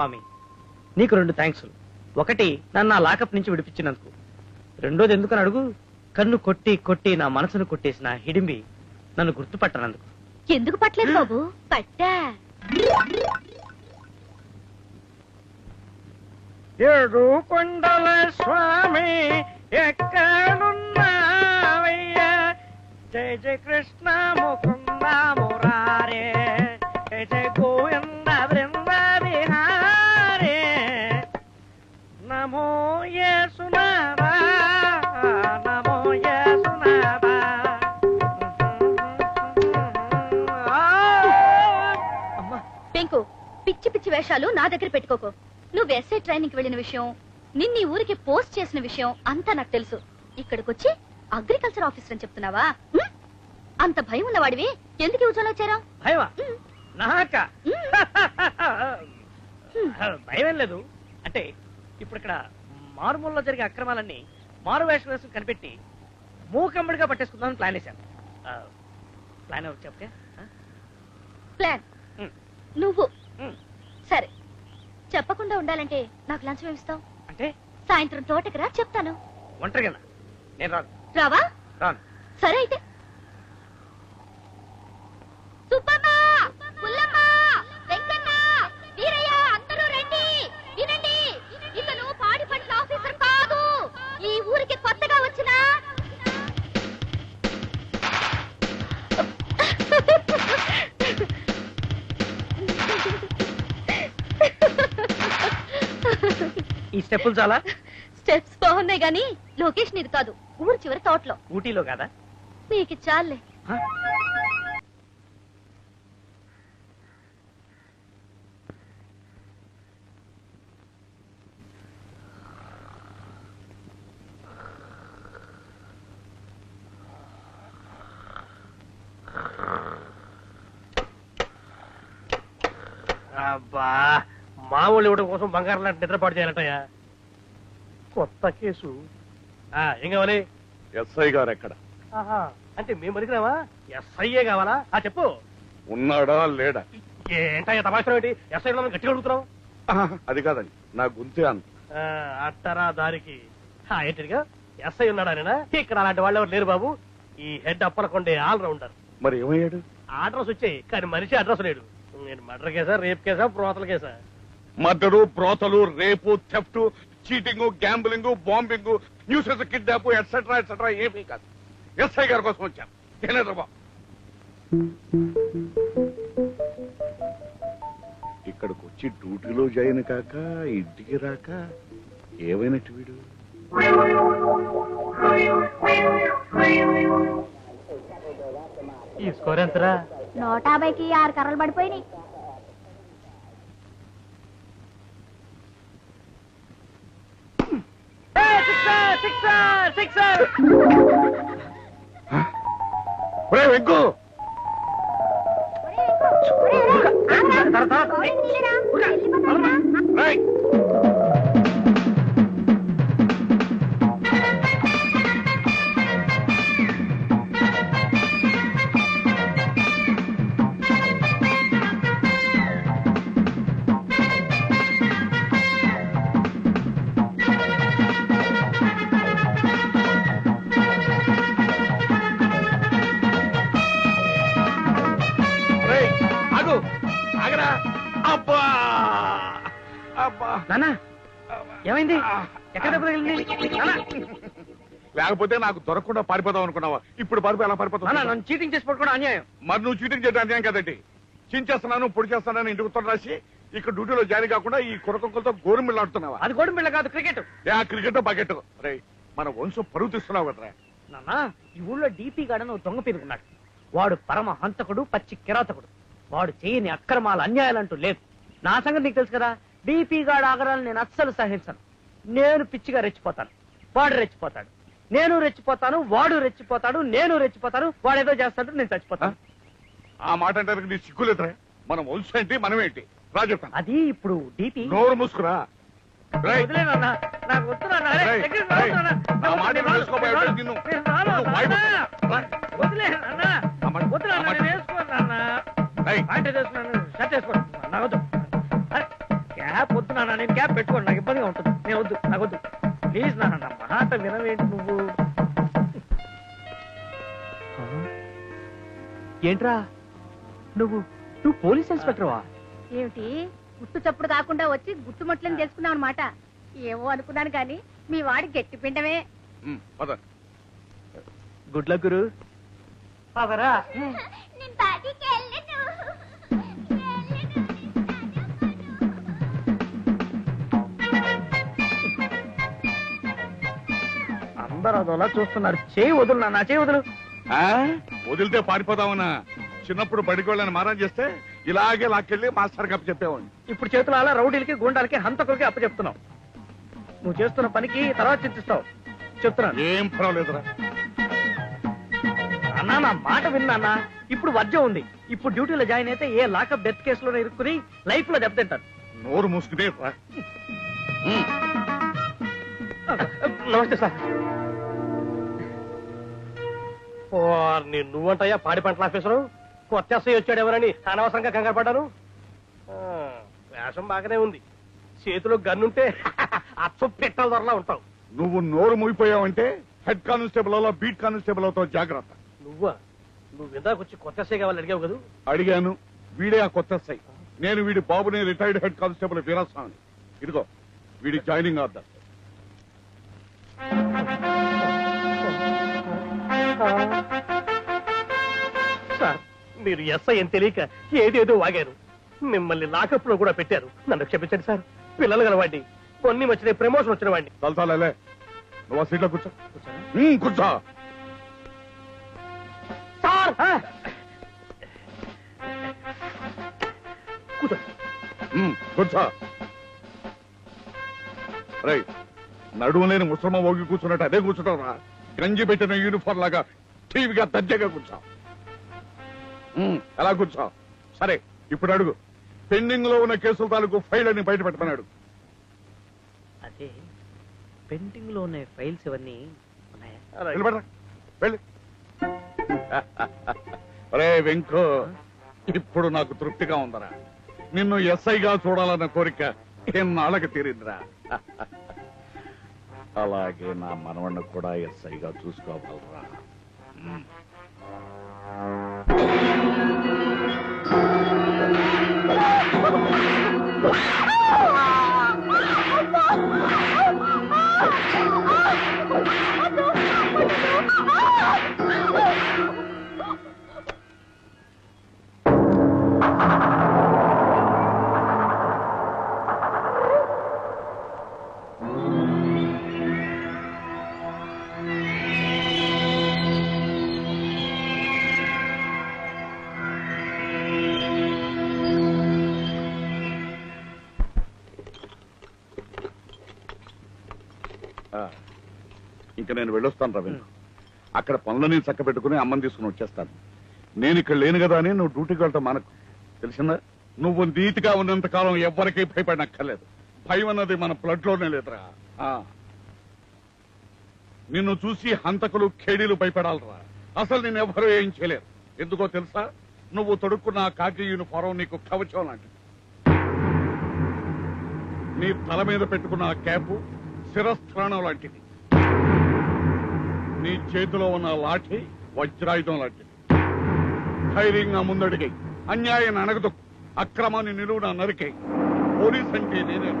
స్వామి. నీకు రెండు థ్యాంక్స్ ఒకటి నన్ను ఆ లాకప్ నుంచి విడిపించినందుకు. రెండోది ఎందుకని అడుగు? కన్ను కొట్టి కొట్టి నా మనసును కొట్టేసిన హిడింబి నన్ను గుర్తుపట్టనందుకు. ఎందుకు పట్టలేదు బాబు? పట్టా. ఏడు కొండల స్వామి ఎక్కడున్నావయ్యా? జయ జయ కృష్ణ ముకుంద మురారే జయ జయ గోవింద పిచ్చి పిచ్చి వేషాలు నా దగ్గర పెట్టుకోకు. నువ్వు ఎస్ఐ ట్రైనింగ్ వెళ్ళిన విషయం నిన్న ఊరికి పోస్ట్ చేసిన విషయం అంతా నాకు తెలుసు. ఇక్కడికి వచ్చి అగ్రికల్చర్ ఆఫీసర్ అని చెప్తున్నావా? అంత భయం ఉన్నవాడివి? ఎందుకు ఈ ఉద్యోగంలో వచ్చారా? భయమా? నాక? భయమేం లేదు. అంటే ఇప్పుడు ఇక్కడ మారుమూలలో జరిగే అక్రమాలన్నీ మారు వేషం వేసుకుని కనిపెట్టి మూకమ్మడిగా పట్టేసుకుందామని ప్లాన్ వేశాను. ఆ, ప్లాన్ ఎవరు చెప్తే ప్లాన్. నువ్వు. సరే. చెప్పకుండా ఉండాలంటే నాకు లంచం ఏమిస్తావు? అంటే? సాయంత్రం తోటకి రా చెప్తాను. ఒంటరిగా నేను రాను. రావా? రాను. సరే అయితే. స్టెప్పులు చాలా? స్టెప్స్ బాగున్నాయి గాని లొకేషన్ ఇది కాదు ఊరు చివరి తోటలో. ఊటీలో కాదా? నీకు చాలే? అబ్బా మామూలు ఇవ్వడం కోసం బంగారం లాంటి నిద్రపాటు చేయాలంటయ్యా. కొత్త కేసు. ఆ, ఏం కావాలి? ఎస్ఐ గారు ఎక్కడ? ఆహా, అంటే మేము బతికినావా ఎస్ఐఏ కావాలా? ఆ చెప్పు. ఉన్నాడా లేడా? ఏంటయ్యా తమాషా ఏంటి? ఎస్ఐ ఉన్నామని గట్టిగా అడుగుతున్నావు? ఆహా, అది కాదండి నా గుంతే అన్న. ఆ, అట్టరా దారికి. ఆ, ఏంటిదిగా? ఎస్ఐ ఉన్నాడా నేనా? ఇక్కడ అలాంటి వాళ్ళు ఎవరు లేరు బాబు. ఈ హెడ్ అప్పలకొండే ఆల్ రౌండర్ మరి ఏమయ్యాడు? అడ్రస్ వచ్చాయి కానీ మనిషి అడ్రస్ లేడు. నేను మర్డర్ కేసా రేప్ కేసా ప్రోతల కేసా? మర్డరు ప్రోతలు రేపు theft cheating gambling bombing nuisances kidnap etcetera etcetera ఏమీ కాదు. ఎస్ఐ గారి కోసం వచ్చాను. తినేద్రా బాబు. ఇక్కడికి వచ్చి డ్యూటీలో జాయిన్ కాక ఇంటికి రాక ఏమైనట్టు వీడు? ఈ స్కోర్ ఎంతరా? నూట యాభైకి ఆరు కర్రలు పడిపోయినాయి. వెంకు నాన్న ఏమైంది? ఎక్కడ దెబ్బ తగిలింది? నాన్న లేకపోతే నాకు దొరకకుండా పారిపోదాం అనుకున్నావా? ఇప్పుడు పారిపో ఎలా పారిపోతావు? నన్ను చీటింగ్ చేసి పట్టుకోవడం అన్యాయం. మరి నువ్వు చీటింగ్ చేయడం అన్యాయం కదండి. చించేస్తున్నాను పొడి చేస్తున్నాను ఇంటికి ఉత్తరం రాసి ఇక్కడ డ్యూటీలో జాయిన్ కాకుండా ఈ కురకొక్కలతో గోరుమిళ్ళు ఆడుతున్నావా అది గోడం బిళ్ళ కాదు క్రికెట్. ఏ క్రికెట్ బకెట్. రే మన వంశం పరువు తీస్తున్నావు కదరా. నాన్న ఈ ఊళ్ళో డీపీ గాడని దొంగ పేరుకున్నాడు వాడు పరమ హంతకుడు పచ్చి కిరాతకుడు. వాడు చేయని అక్రమాలు అన్యాయాలంటూ లేదు. నా సంగతి నీకు తెలుసు కదా? డీపీ గాడు ఆగరాలు నేను అస్సలు సహించను నేను పిచ్చిగా రెచ్చిపోతాను వాడు రెచ్చిపోతాడు నేను రెచ్చిపోతాను వాడు రెచ్చిపోతాడు నేను రెచ్చిపోతాను వాడు ఏదో చేస్తాడు నేను చచ్చిపోతాను ఆ మాట అంటే నీ సిగ్గులేదురా మన వంశం ఏంటి మనం ఏంటి రా చెప్తాను అది ఇప్పుడు డీపీ నోరు మూసుకురా రేయ్, నాన్న. నాకు వద్దు నాన్న. అరే, రేయ్, దగ్గరికి రేయ్, రావద్దు నాన్న. నా మాట నేను రాను. తెలుసుకోబోయే నేను రాను. నిన్ను. నేను రాను, నువ్వు వాయి నాన్న. రా. వదిలే నాన్న. నా మాట- వద్దు నాన్న, నా మాట- నేను వేసుకోను నాన్న. రేయ్, ప్యాంట్ వేసుకున్నాను షర్ట్ వేసుకోను నాకు వద్దు నాన్న నేను క్యాప్ పెట్టుకోండి. నాకు ఇబ్బందిగా ఉంటుంది. నేను వద్దు. నాకు వద్దు. ప్లీజ్ నాన్న నా మాట వినవేంటి నువ్వు? ఏంట్రా? నువ్వు నువ్వు పోలీస్ ఇన్స్పెక్టర్వా? ఏమిటి? గుట్టు చప్పుడు కాకుండా వచ్చి గుట్టుమట్లని తెలుసుకున్నావు అనమాట ఏమో అనుకున్నాను కానీ మీ వాడి గట్టి పిండమే. గుడ్ లక్ గురు. పదరా అందరూ అదోలా చూస్తున్నారు. చేయి వదులు నాన్న చేయి వదులు. ఆ? వదిలితే పారిపోదామన్నా. చిన్నప్పుడు బడికి వెళ్ళని మారం చేస్తే ఇలాగే లాక్కెళ్ళి మాస్టర్ కప్ చెప్పేవాడిని ఇప్పుడు చేతులు అలా రౌడీలకి గుండాలకి హంతకులకి అప్పచెప్తున్నావు. నువ్వు చేస్తున్న పనికి తర్వాత చింతిస్తావు. చెప్తున్నాను. ఏం పర్వాలేదురా. అన్నా నా మాట విన్నా ఇప్పుడు వర్జం ఉంది. ఇప్పుడు డ్యూటీలో జాయిన్ అయితే ఏ లాకప్ డెత్ కేసులో ఇరుక్కుని లైఫ్లో దెబ్బతింటారు. నోరు మూసుకునే రా నమస్తే సార్. ఓర్ని నువ్వంటయ్యా పాడి పంటల ఆఫీసరు. కొత్త ఎస్ఐ వచ్చాడు ఎవరని అనవసరంగా కంగారు పడ్డాను. ఆ, వేషం బాగానే ఉంది. చేతిలో గన్నుంటే అచ్చం పెట్టల ధరలా ఉంటావు. నువ్వు నోరు మూగిపోయావంటే హెడ్ కానిస్టేబుల్ అలా బీట్ కానిస్టేబుల్ అవుతావు జాగ్రత్త. నువ్వా? నువ్వు ఇందాక వచ్చి కొత్త ఎస్ఐ కావాలి అడిగావు కదా? అడిగాను. వీడే ఆ కొత్త సై నేను వీడి బాబుని రిటైర్డ్ హెడ్ కానిస్టేబుల్ వీరాస్వామి ఇదిగో వీడి జాయినింగ్ ఆర్డర్ మీరు ఎస్ఐ అని తెలియక ఏదేదో వాగారు. మిమ్మల్ని లాకప్లో కూడా పెట్టారు. నన్ను క్షమించండి సార్. పిల్లలు గలవాడిని. కొన్ని వచ్చిన ప్రమోషన్ వచ్చిన వాడిని. తలతాలే నువ్వు ఆ సీట్లో కూర్చో. ఉమ్, కూర్చో. సార్! కూర్చో. ఉమ్, కూర్చో. రై నడుము లేని ముసలమ్మ ఓగి కూర్చున్నట్టు అదే కూర్చుంటారా గంజి పెట్టిన యూనిఫామ్ లాగా టీవీగా దర్జాగా కూర్చో. ఎలా కూర్చో. సరే ఇప్పుడు అడుగు. పెండింగ్లో ఉన్న కేసుల తాలూకు ఫైల్ అని బయట పెట్టమన్నాడు. అదే పెండింగ్లో ఉన్న ఫైల్స్ ఇవన్నీ ఉన్నాయా? అలాగే. నిలబడరా. వెళ్ళి. రే వెంకు ఇప్పుడు నాకు తృప్తిగా ఉందరా. నిన్ను ఎస్ఐగా చూడాలన్న కోరిక ఎన్నాళ్ళకి తీరిందిరా. అలాగే నా మనవణ్ణి కూడా ఎస్ఐగా చూసుకోగలరా ఉమ్. ఇంక నేను వెళ్ళొస్తాను రవీంద్ర. అక్కడ పనులని చక్క పెట్టుకుని అమ్మని తీసుకుని వచ్చేస్తాను. నేను ఇక్కడ లేను కదా అని నువ్వు డ్యూటీకి వెళ్ళటం మనకు. తెలిసిందా నువ్వు నీతిగా ఉన్నంత కాలం ఎవ్వరికీ భయపడనక్కర్లేదు. భయం అన్నది మన బ్లడ్లోనే లేదురా. ఆ. నిన్ను చూసి హంతకులు ఖేడీలు భయపడాలరా. అసలు నేను ఎవరూ ఏం చేయలేరు. ఎందుకో తెలుసా? నువ్వు తొడుక్కున్న కాకి యూనిఫారం నీకు కవచం లాంటిది. నీ తల మీద పెట్టుకున్న క్యాపు శిరస్థానం లాంటిది. నీ చేతిలో ఉన్న లాఠీ వజ్రాయుధం లాంటిది. ధైర్యంగా ముందడిగై అన్యాయాన్ని అణగదు అక్రమాన్ని నిలువున నరికై పోలీస్ అంటే నేనే.